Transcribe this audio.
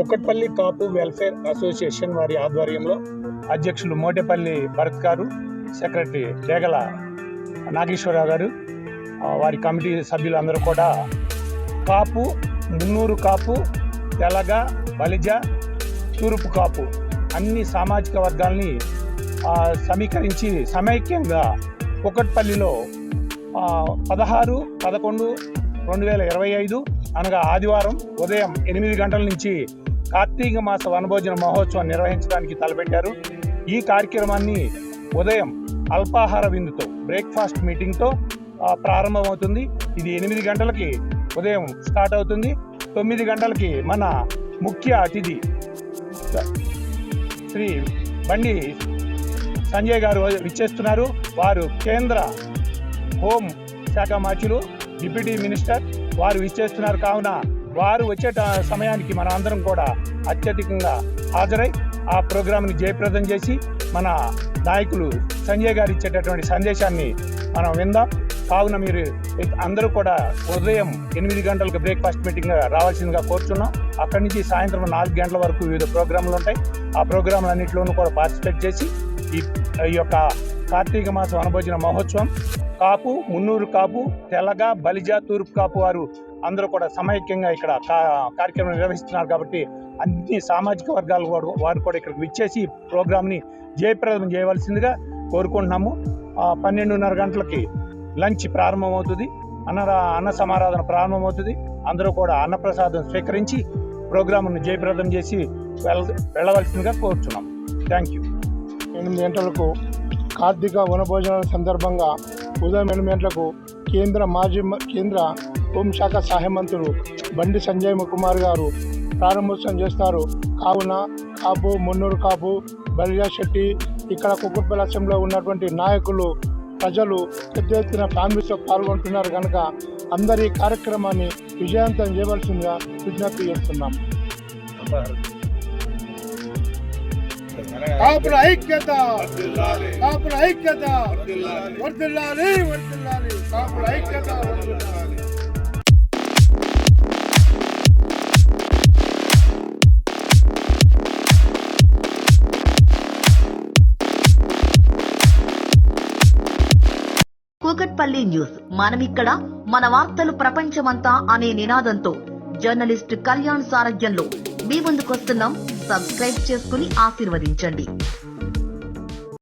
కుక్కట్పల్లి కాపు welfare association వారి ఆధ్వర్యంలో అధ్యక్షులు మోటేపల్లి భరత్ గారు సెక్రటరీ డేగల నాగేశ్వరరావు గారు వారి కమిటీ సభ్యులందరూ కూడా కాపు మున్నూరు కాపు తెలగ బలిజ తూర్పు కాపు అన్ని సామాజిక వర్గాల్ని సమీకరించి సమైక్యంగా కుక్కట్పల్లిలో పదహారు పదకొండు రెండు వేల ఇరవై ఐదు అనగా ఆదివారం ఉదయం ఎనిమిది గంటల నుంచి కార్తీక మాస వనభోజన మహోత్సవం నిర్వహించడానికి తలపెట్టారు. ఈ కార్యక్రమాన్ని ఉదయం అల్పాహార విందుతో బ్రేక్ఫాస్ట్ మీటింగ్తో ప్రారంభమవుతుంది. ఇది ఎనిమిది గంటలకి ఉదయం స్టార్ట్ అవుతుంది. తొమ్మిది గంటలకి మన ముఖ్య అతిథి శ్రీ బండి సంజయ్ గారు విచ్చేస్తున్నారు. వారు కేంద్ర హోం శాఖ మంత్రులు డిప్యూటీ మినిస్టర్ వారు విచ్చేస్తున్నారు. కావున వారు వచ్చే సమయానికి మన అందరం కూడా అత్యధికంగా హాజరై ఆ ప్రోగ్రాంని జయప్రదం చేసి మన నాయకులు సంజయ్ గారు ఇచ్చేటటువంటి సందేశాన్ని మనం విందాం. కావున మీరు అందరూ కూడా ఉదయం ఎనిమిది గంటలకు బ్రేక్ఫాస్ట్ మీటింగ్ రావాల్సిందిగా కోరుచున్నాం. అక్కడి నుంచి సాయంత్రం నాలుగు గంటల వరకు వివిధ ప్రోగ్రాంలు ఉంటాయి. ఆ ప్రోగ్రాంలన్నింటిలోనూ కూడా పార్టిసిపేట్ చేసి ఈ ఈ యొక్క కార్తీక మాసం అనుభోజన మహోత్సవం కాపు మున్నూరు కాపు తెలగ బలిజ తూర్పు కాపు వారు అందరూ కూడా సమైక్యంగా ఇక్కడ కా- కార్యక్రమం నిర్వహిస్తున్నారు కాబట్టి అన్ని సామాజిక వర్గాల వారు వారు కూడా ఇక్కడికి విచ్చేసి ప్రోగ్రామ్ని జయప్రదం చేయవలసిందిగా కోరుకుంటున్నాము. పన్నెండున్నర గంటలకి లంచ్ ప్రారంభమవుతుంది. అన్న అన్న సమారాధన ప్రారంభమవుతుంది. అందరూ కూడా అన్నప్రసాదం స్వీకరించి ప్రోగ్రామ్ను జయప్రదం చేసి వెళ్ళ వెళ్ళవలసిందిగా కోరుచున్నాం థ్యాంక్ యూ. ఎనిమిది గంటలకు కార్తీక వనభోజనాల సందర్భంగా ఉదయం ఎనిమిది గంటలకు కేంద్ర మాజీ కేంద్ర హోంశాఖ సహాయ మంత్రులు బండి సంజయ్ కుమార్ గారు ప్రారంభోత్సవం చేస్తారు. కావున కాపు మున్నూరు కాపు బలిజా శెట్టి ఇక్కడ కుక్కట్పల్లి అసెంబ్లీలో ఉన్నటువంటి నాయకులు ప్రజలు పెద్ద ఎత్తున ఫ్యామిలీస్తో పాల్గొంటున్నారు కనుక అందరి కార్యక్రమాన్ని విజయవంతం చేయవలసిందిగా విజ్ఞప్తి చేస్తున్నాం. కాపుల ఐక్యత. కాపుల ఐక్యత. వర్దిల్లాలి వర్దిల్లాలి కాపుల ఐక్యత వర్దిల్లాలి కూకట్పల్లి న్యూస్. మనమిక్కడ మన వార్తలు ప్రపంచమంతా అనే నినాదంతో జర్నలిస్ట్ కళ్యాణ్ సారథ్యంలో మీ ముందుకొస్తున్నాం సబ్స్క్రైబ్ చేసుకుని ఆశీర్వదించండి.